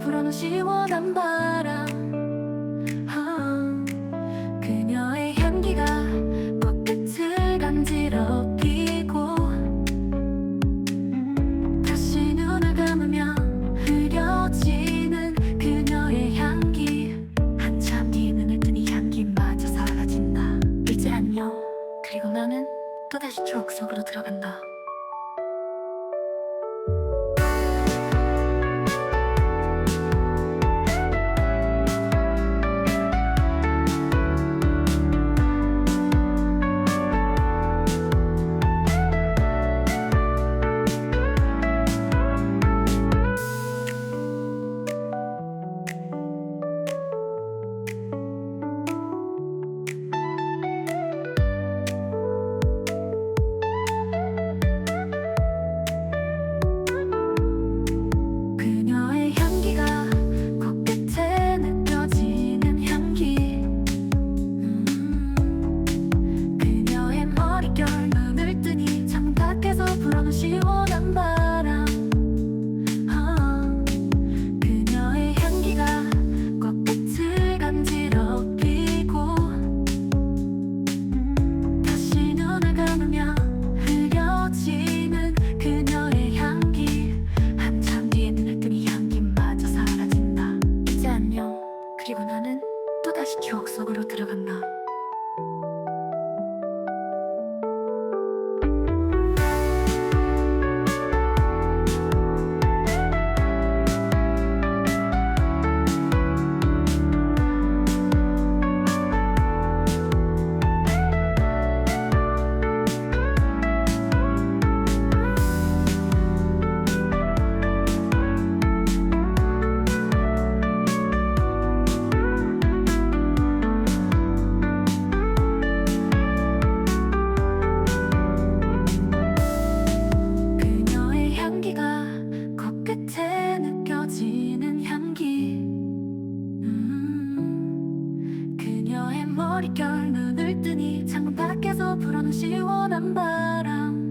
불어는 시원한 바람. 아, 그녀의 향기가 코끝을 간지럽히고 다시 눈을 감으면 흐려지는 그녀의 향기. 한참 뒤 눈을 뜨니 향기마저 사라진다. 이제 안녕. 그리고 나는 또다시 추억 속으로 들어간다 나는 또다시 추억 속으로 들어간다 머릿결 눈을 뜨니 창문 밖에서 불어는 시원한 바람